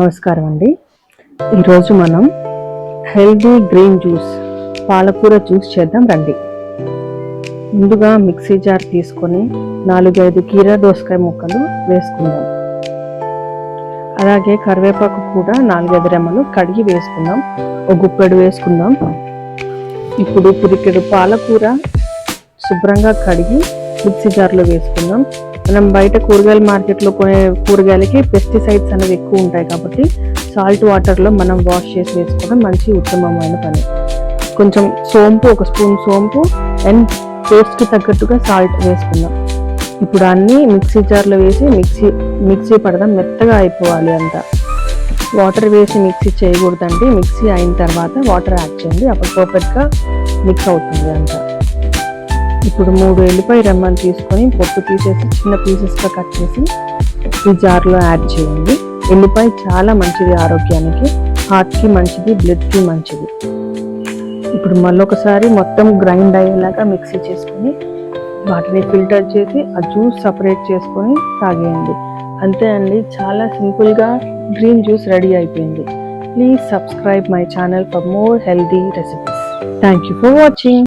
నమస్కారం అండి. ఈరోజు మనం హెల్దీ గ్రీన్ జ్యూస్ పాలకూర జ్యూస్ చేద్దాం రండి. ముందుగా మిక్సీ జార్ తీసుకొని నాలుగైదు కీరా దోసకాయ ముక్కలు వేసుకుందాం. అలాగే కరివేపాకు కూడా నాలుగైదు రెమ్మలు కడిగి వేసుకుందాం. ఒక గుప్పెడు వేసుకుందాం. ఇప్పుడు పిరికెడు పాలకూర శుభ్రంగా కడిగి మిక్సీ జార్లో వేసుకుందాం. మనం బయట కూరగాయల మార్కెట్లో కొనే కూరగాయలకి పెస్టిసైడ్స్ అనేవి ఎక్కువ ఉంటాయి కాబట్టి సాల్ట్ వాటర్లో మనం వాష్ చేసి వేసుకోవడం మంచి ఉత్తమమైన పని. కొంచెం సోంపు ఒక స్పూన్ సోంపు అండ్ టేస్ట్కి తగ్గట్టుగా సాల్ట్ వేసుకుందాం. ఇప్పుడు అన్నీ మిక్సీ జార్లో వేసి మిక్సీ మిక్సీ పడదాం మెత్తగా అయిపోవాలి అంతా. వాటర్ వేసి మిక్సీ చేయకూడదండి. మిక్సీ అయిన తర్వాత వాటర్ యాడ్ చేయండి. అప్పుడు పర్ఫెక్ట్గా మిక్స్ అవుతుంది అంతా. ఇప్పుడు మూడు ఎల్లిపాయ రెమ్మని తీసుకొని పొట్టు తీసేసి చిన్న పీసెస్గా కట్ చేసి ఈ జార్లో యాడ్ చేయండి. ఎల్లిపాయ చాలా మంచిది ఆరోగ్యానికి. హార్ట్కి మంచిది బ్లడ్కి మంచిది. ఇప్పుడు మళ్ళొకసారి మొత్తం గ్రైండ్ అయ్యేలాగా మిక్సీ చేసుకొని వాటిని ఫిల్టర్ చేసి ఆ జ్యూస్ సపరేట్ చేసుకొని తాగేయండి. అంతే అండి. చాలా సింపుల్గా గ్రీన్ జ్యూస్ రెడీ అయిపోయింది. Please subscribe my channel for more healthy recipes thank you for watching